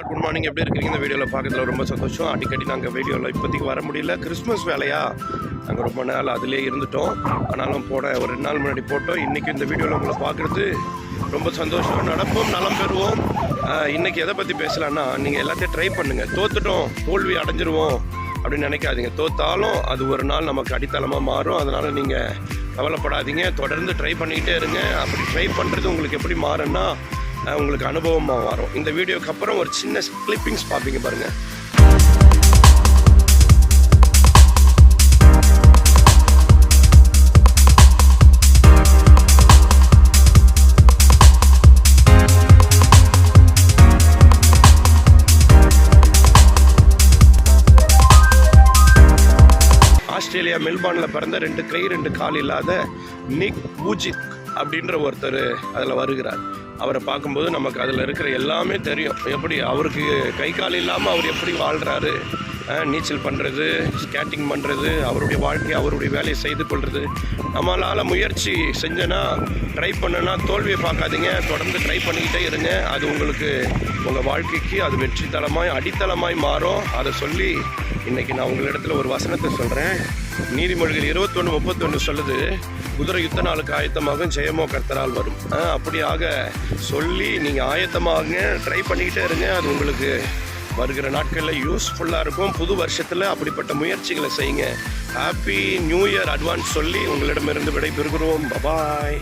Good morning எப்படி இருக்கீங்க? இந்த வீடியோவில் பார்க்கறதுல ரொம்ப சந்தோஷம். அடிக்கடி நாங்கள் வீடியோவில் இப்போதைக்கு வர முடியல. கிறிஸ்மஸ் வேலையா? நாங்கள் ரொம்ப நாள் அதிலே இருந்துட்டோம். ஆனாலும் போன ஒரு ரெண்டு நாள் முன்னாடி போட்டோம். இன்றைக்கி இந்த வீடியோவில் உங்களை பார்க்குறது ரொம்ப சந்தோஷம். நடப்போம் நலம் பெறுவோம். இன்றைக்கி எதை பற்றி பேசலான்னா நீங்கள் எல்லாத்தையும் ட்ரை பண்ணுங்கள் தோத்துட்டோம் தோல்வி அடைஞ்சிருவோம் அப்படின்னு நினைக்காதீங்க. தோத்தாலும் அது ஒரு நாள் நமக்கு அடித்தளமாக மாறும். அதனால் நீங்கள் கவலைப்படாதீங்க. தொடர்ந்து ட்ரை பண்ணிக்கிட்டே இருங்க. அப்படி ட்ரை பண்ணுறது உங்களுக்கு எப்படி மாறும்னா உங்களுக்கு அனுபவமாக வரும். இந்த வீடியோக்கு அப்புறம் ஒரு சின்ன கிளிப்பிங்ஸ் பார்ப்பீங்க பாருங்கள் ஆஸ்திரேலியா மெல்பார்னில் பிறந்த ரெண்டு கை ரெண்டு கால் இல்லாத நிக் பூஜித் அப்படின்ற ஒருத்தர் அதில் வருகிறார். அவரை பார்க்கும்போது நமக்கு அதில் இருக்கிற எல்லாமே தெரியும். எப்படி அவருக்கு கை கால் இல்லாமல் அவர் எப்படி வாழ்கிறாரு நீச்சல் பண்ணுறது ஸ்கேட்டிங் பண்ணுறது அவருடைய வாழ்க்கையை அவருடைய வேலையை செய்து கொள்வது நம்மளால் முயற்சி செஞ்சனா ட்ரை பண்ணனா தோல்வியை பார்க்காதீங்க. தொடர்ந்து ட்ரை பண்ணிக்கிட்டே இருங்க. அது உங்களுக்கு உங்கள் வாழ்க்கைக்கு அது வெற்றி தளமாய் அடித்தளமாய் மாறும். அதை சொல்லி இன்றைக்கி நான் உங்களிடத்தில் ஒரு வசனத்தை சொல்கிறேன் நீதிமொழிகள் இருபத்தொன்று முப்பத்தொன்று சொல்லுது குதிரை யுத்த நாளுக்கு ஆயத்தமாகும் ஜெயமோ கர்த்தரால் வரும். ஆ, அப்படியாக சொல்லி நீங்கள் ஆயத்தமாகுங்க ட்ரை பண்ணிக்கிட்டே இருங்க. அது உங்களுக்கு வருகிற நாட்களில் யூஸ்ஃபுல்லாக இருக்கும். புது வருஷத்தில் அப்படிப்பட்ட முயற்சிகளை செய்யுங்க. ஹாப்பி நியூ இயர் அட்வான்ஸ் சொல்லி உங்களிடமிருந்து விடைபெறுகிறோம். பபாய்